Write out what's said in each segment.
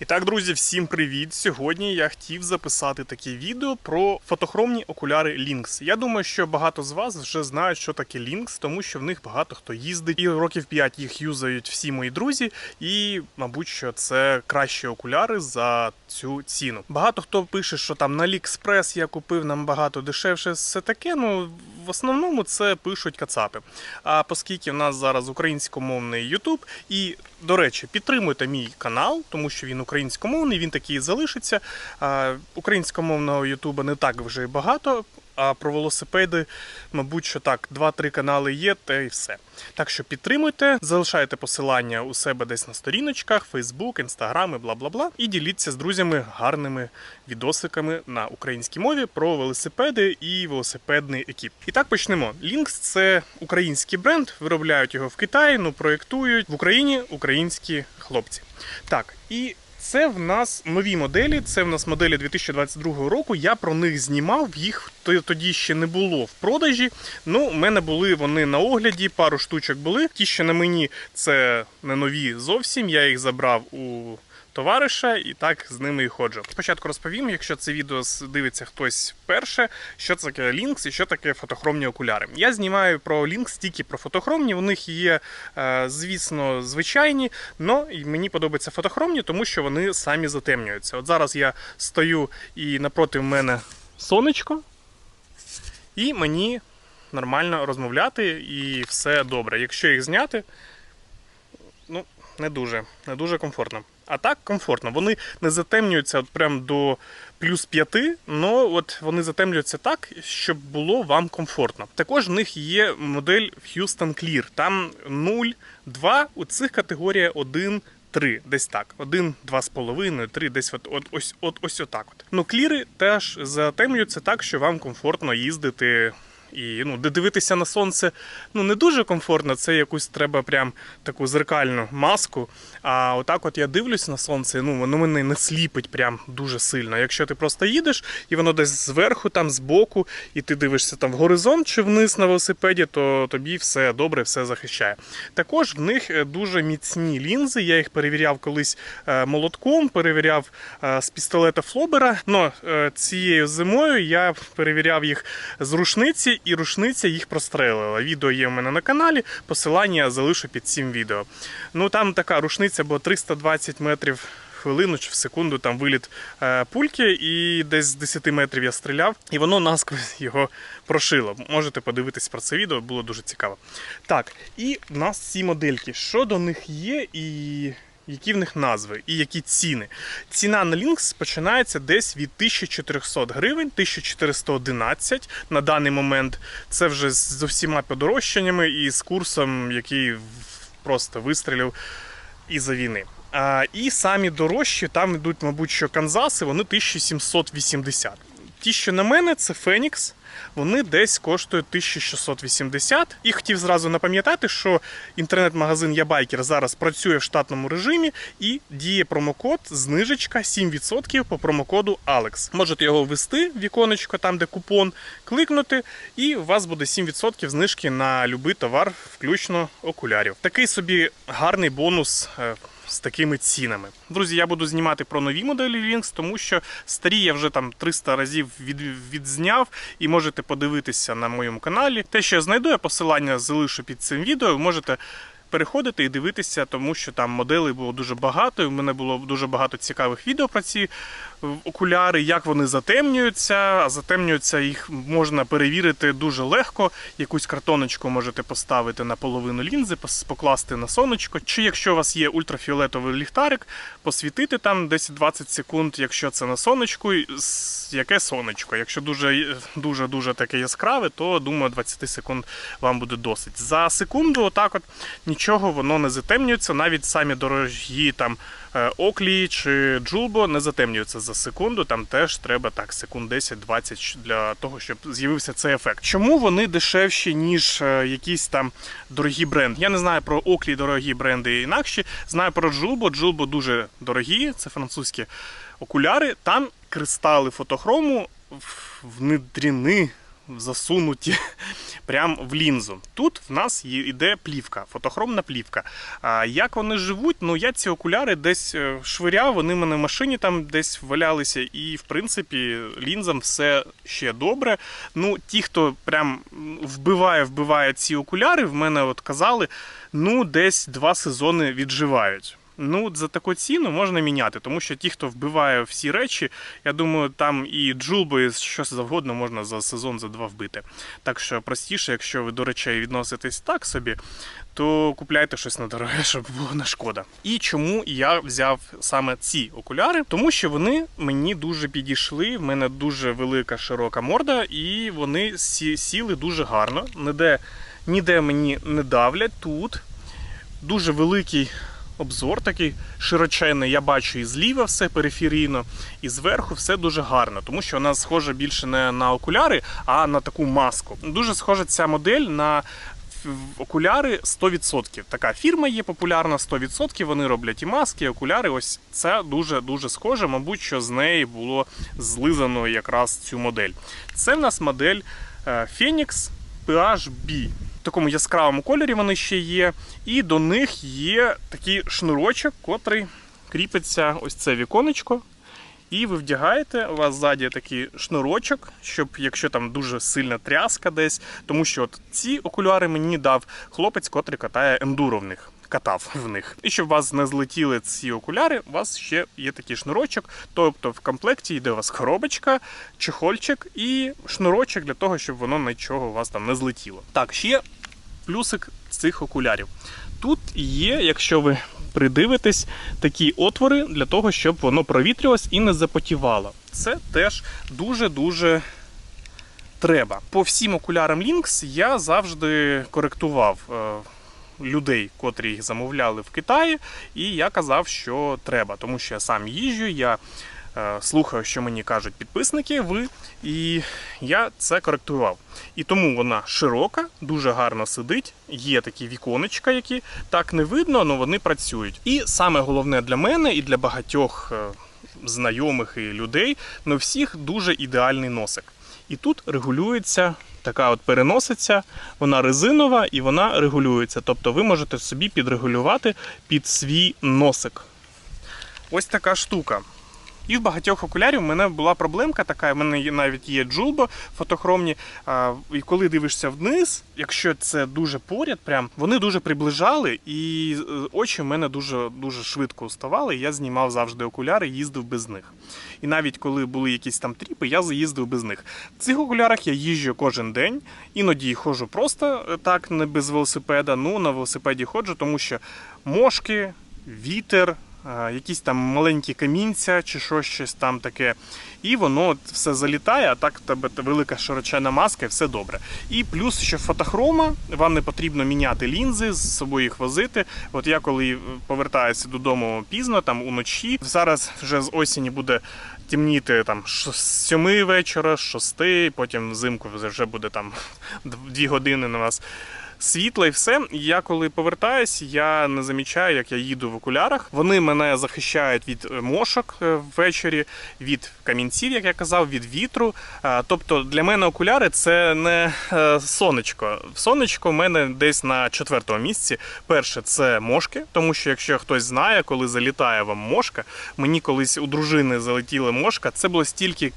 І так, друзі, всім привіт! Сьогодні я хотів записати таке відео про фотохромні окуляри Lynx. Я думаю, що багато з вас вже знають, що таке Lynx, тому що в них багато хто їздить, і років 5 їх юзають всі мої друзі. І, мабуть, що це кращі окуляри за цю ціну. Багато хто пише, що там на AliExpress я купив нам багато дешевше, все таке. Ну в основному це пишуть кацапи. А оскільки в нас зараз українськомовний YouTube, і до речі, підтримуйте мій канал, тому що він українськомовний, він такий і залишиться. Українськомовного Ютуба не так вже і багато. А про велосипеди, мабуть, що так, 2-3 канали є, та і все. Так що підтримуйте, залишайте посилання у себе десь на сторіночках, Facebook, Instagram і бла бла бла. І діліться з друзями гарними відосиками на українській мові про велосипеди і велосипедний екіп. І так почнемо. Lynx – це український бренд, виробляють його в Китаї, ну проєктують в Україні українські хлопці. Так, і це в нас нові моделі. Це в нас моделі 2022 року. Я про них знімав. Їх то- тоді ще не було в продажі. Ну, у мене були вони на огляді, пару штучок були. Ті, що на мені, це не нові зовсім. Я їх забрав у товариша і так з ними і ходжу. Спочатку розповім, якщо це відео дивиться хтось перше, що це таке Lynx і що таке фотохромні окуляри. Я знімаю про Lynx тільки про фотохромні. У них є, е, звісно, звичайні, але мені подобаються фотохромні, тому що вони самі затемнюються. От зараз я стою і напроти мене сонечко, і мені нормально розмовляти, і все добре. Якщо їх зняти, ну, не дуже, не дуже комфортно. А так комфортно. Вони не затемнюються от прям до плюс 5, але от вони затемнюються так, щоб було вам комфортно. Також в них є модель Houston Clear. Там 0, 2, у цих категорія 1. 3, десь так. Один, два з половиною, три, десь от, от, ось, от, ось отак. От. Ну, кліри теж затемнюються так, що вам комфортно їздити і ну, дивитися на сонце ну, не дуже комфортно, це якусь треба прям таку зеркальну маску. А отак от я дивлюсь на сонце, ну воно мене не сліпить прям дуже сильно. Якщо ти просто їдеш і воно десь зверху, там збоку, і ти дивишся там в горизонт чи вниз на велосипеді, то тобі все добре, все захищає. Також в них е, дуже міцні лінзи. Я їх перевіряв колись е, молотком, перевіряв е, з пістолета Флобера. Но цією зимою я перевіряв їх з рушниці, і рушниця їх прострелила. Відео є в мене на каналі. Посилання я залишу під цим відео. Ну там така рушниця, бо 320 метрів. Хвилину чи в секунду там виліт е, пульки, і десь з 10 метрів я стріляв, і воно насквозь його прошило. Можете подивитись про це відео, було дуже цікаво. Так, і в нас ці модельки. Що до них є, і які в них назви, і які ціни. Ціна на Lynx починається десь від 1400 гривень, 1411 на даний момент. Це вже з усіма подорожчаннями і з курсом, який просто вистрілив із-за війни. А, і самі дорожчі, там йдуть, мабуть, що Канзаси, вони 1780. Ті, що на мене, це Фенікс. Вони десь коштують 1680. І хотів зразу напам'ятати, що інтернет-магазин Ябайкер зараз працює в штатному режимі і діє промокод знижечка 7% по промокоду ALEX. Можете його ввести в віконечко, там де купон, кликнути, і у вас буде 7% знижки на будь-який товар, включно окулярів. Такий собі гарний бонус. З такими цінами. Друзі, я буду знімати про нові моделі Lynx, тому що старі я вже там 300 разів від, відзняв і можете подивитися на моєму каналі. Те, що я знайду, я посилання залишу під цим відео. Можете переходити і дивитися, тому що там моделей було дуже багато. і в мене було дуже багато цікавих відео про ці окуляри, як вони затемнюються. А затемнюються їх можна перевірити дуже легко. Якусь картоночку можете поставити на половину лінзи, покласти на сонечко. Чи якщо у вас є ультрафіолетовий ліхтарик, посвітити там 10-20 секунд, якщо це на сонечку, яке сонечко. Якщо дуже дуже дуже таке яскраве, то думаю 20 секунд вам буде досить. За секунду, отак от нічого воно не затемнюється. Навіть самі дорогі там е, Оклі чи Джулбо не затемнюються за секунду. Там теж треба так секунд 10-20 для того, щоб з'явився цей ефект. Чому вони дешевші, ніж е, якісь там дорогі бренди? Я не знаю про Оклі дорогі бренди інакші. Знаю про Джулбо. Джулбо дуже дорогі, це французькі окуляри. Там кристали фотохрому в- внедрені засунуті прямо в лінзу. Тут в нас йде плівка, фотохромна плівка. А як вони живуть? Ну я ці окуляри десь е, швиряв, вони в мене в машині там десь валялися, і в принципі лінзам все ще добре. Ну, ті, хто прям вбиває, вбиває ці окуляри, в мене от казали, ну десь два сезони відживають. Ну, за таку ціну можна міняти, тому що ті, хто вбиває всі речі, я думаю, там і джулби, і щось завгодно можна за сезон, за два вбити. Так що простіше, якщо ви до речей відноситесь так собі, то купляйте щось недороге, щоб було не шкода. І чому я взяв саме ці окуляри? Тому що вони мені дуже підійшли. В мене дуже велика широка морда, і вони сі- сіли дуже гарно. Ніде, ніде мені не давлять тут. Дуже великий обзор, такий широченний. Я бачу і зліва все периферійно, і зверху все дуже гарно, тому що вона схожа більше не на окуляри, а на таку маску. Дуже схожа ця модель на окуляри 100%. Така фірма є популярна 100%. Вони роблять і маски, і окуляри. Ось це дуже дуже схоже. Мабуть, що з неї було злизано якраз цю модель. Це в нас модель е, Phoenix PHB. Такому яскравому кольорі вони ще є. І до них є такий шнурочок, котрий кріпиться ось це віконечко. І ви вдягаєте, у вас ззаді такий шнурочок, щоб якщо там дуже сильна тряска десь, тому що от ці окуляри мені дав хлопець, котрий катає ендуро в них. Катав в них. І щоб у вас не злетіли ці окуляри, у вас ще є такий шнурочок. Тобто в комплекті йде у вас коробочка, чехольчик і шнурочок для того, щоб воно нічого у вас там не злетіло. Так, ще плюсик цих окулярів. Тут є, якщо ви придивитесь, такі отвори для того, щоб воно провітрювалось і не запотівало. Це теж дуже-дуже треба. По всім окулярам Lynx я завжди коректував е, людей, котрі їх замовляли в Китаї, і я казав, що треба, тому що я сам їжджу, я слухаю, що мені кажуть підписники, ви, і я це коректував. І тому вона широка, дуже гарно сидить. Є такі віконечка, які так не видно, але вони працюють. І саме головне для мене і для багатьох е, знайомих і людей, ну всіх дуже ідеальний носик. І тут регулюється така от переносиця, вона резинова і вона регулюється. Тобто ви можете собі підрегулювати під свій носик. Ось така штука. І в багатьох окулярів в мене була проблемка така. В мене навіть є джулбо фотохромні. І коли дивишся вниз, якщо це дуже поряд, прям вони дуже приближали, і е, очі в мене дуже дуже швидко уставали. Я знімав завжди окуляри, їздив без них. І навіть коли були якісь там тріпи, я заїздив без них. В цих окулярах я їжджу кожен день, іноді ходжу просто е, так, не без велосипеда. Ну на велосипеді ходжу, тому що мошки, вітер якісь там маленькі камінця чи щось, щось там таке. І воно все залітає, а так в тебе велика широчена маска і все добре. І плюс, що фотохрома, вам не потрібно міняти лінзи, з собою їх возити. От я коли е, повертаюся додому пізно, там уночі, зараз вже з осені буде темніти там з 7 вечора, з 6, потім взимку вже буде там 2 години на вас світла і все. Я коли повертаюсь, я не замічаю, як я їду в окулярах. Вони мене захищають від е, мошок е, ввечері, від камінців, як я казав, від вітру. Тобто для мене окуляри це не е, сонечко. Сонечко в мене десь на четвертому місці. Перше це мошки, тому що якщо хтось знає, коли залітає вам мошка, мені колись у дружини залетіла мошка, це було стільки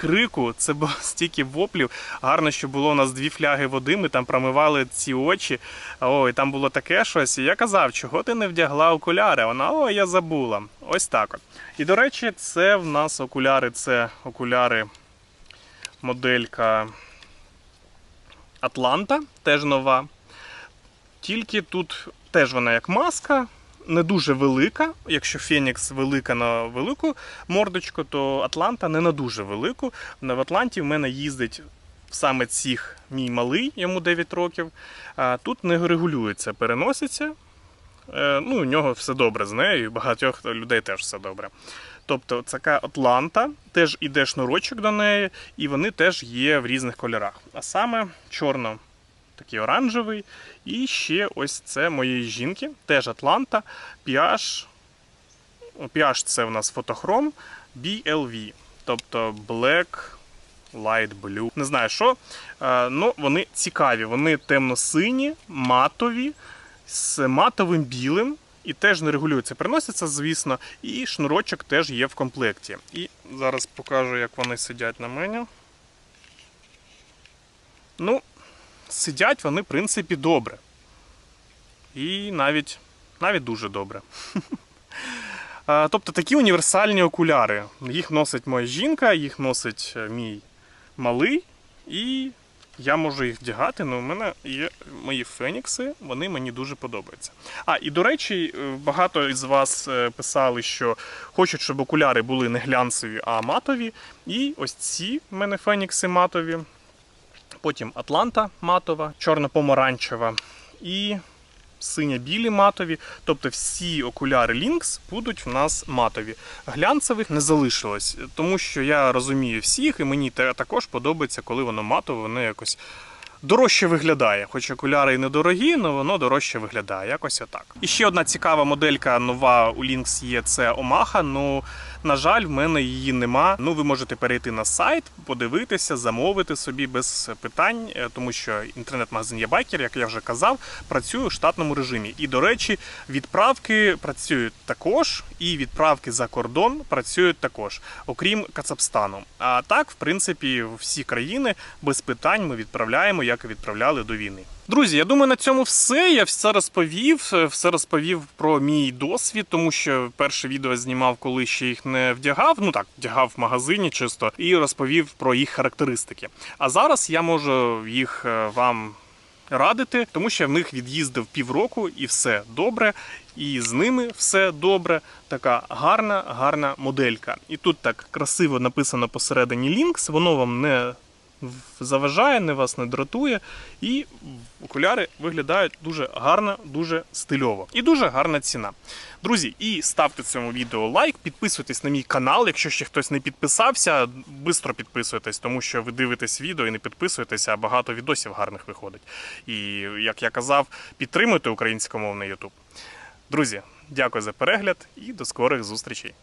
крику, це було стільки воплів. Гарно, що було у нас дві фляги води, ми там промивали ці очі. Ой, там було таке щось. І я казав, чого ти не вдягла окуляри? Вона, ой, я забула. Ось так от. І до речі, це в нас окуляри, це окуляри моделька Атланта, теж нова. Тільки тут теж вона як маска, не дуже велика. Якщо Фенікс велика на велику мордочку, то Атланта не на дуже велику. В Атланті в мене їздить саме цих мій малий, йому 9 років. Тут не регулюється, переноситься. Е, Ну, у нього все добре з нею, і багатьох людей теж все добре. Тобто така Атланта, теж іде шнурочок до неї, і вони теж є в різних кольорах. А саме чорно такий оранжевий. І ще ось це моєї жінки, теж Атланта, PH. PH це у нас фотохром BLV, тобто Black light blue. Не знаю що. Ну, вони цікаві. Вони темно-сині, матові, з матовим білим. І теж не регулюються, переносяться, звісно, і шнурочок теж є в комплекті. І зараз покажу, як вони сидять на мені. Ну, сидять вони, в принципі, добре. І навіть, навіть дуже добре. Тобто такі універсальні окуляри. Їх носить моя жінка, їх носить е, мій малий, і я можу їх вдягати, але у мене є мої фенікси, вони мені дуже подобаються. А, і до речі, е, багато із вас е, писали, що хочуть, щоб окуляри були не глянцеві, а матові. І ось ці в мене фенікси матові. Потім Атланта матова, чорно-помаранчева і синя-білі матові. Тобто всі окуляри Lynx будуть в нас матові. Глянцевих не залишилось, тому що я розумію всіх, і мені також подобається, коли воно матове, воно якось. Дорожче виглядає, хоч окуляри і недорогі, але воно дорожче виглядає. Якось отак. І ще одна цікава моделька нова у Lynx є це Omaha. Ну на жаль, в мене її нема. Ну ви можете перейти на сайт, подивитися, замовити собі без питань, е, тому що інтернет-магазин є байкер, як я вже казав, працює у штатному режимі. І до речі, відправки працюють також, і відправки за кордон працюють також, окрім Кацапстану. А так, в принципі, всі країни без питань ми відправляємо, як і відправляли до війни. Друзі, я думаю, на цьому все. Я все розповів. е, Все розповів про мій досвід, тому що перше відео знімав, коли ще їх не вдягав. Ну так, вдягав в магазині чисто, і розповів про їх характеристики. А зараз я можу їх е, вам радити, тому що я в них від'їздив півроку і все добре. І з ними все добре. Така гарна, гарна моделька. І тут так красиво написано посередині Lynx, воно вам не заважає, не вас не дратує. І окуляри виглядають дуже гарно, дуже стильово. І дуже гарна ціна. Друзі, і ставте цьому відео лайк, підписуйтесь на мій канал. Якщо ще хтось не підписався, швидко підписуйтесь, тому що ви дивитесь відео і не підписуєтеся, а багато відосів гарних виходить. І як я казав, підтримуйте українськомовний YouTube. Друзі, дякую за перегляд і до скорих зустрічей.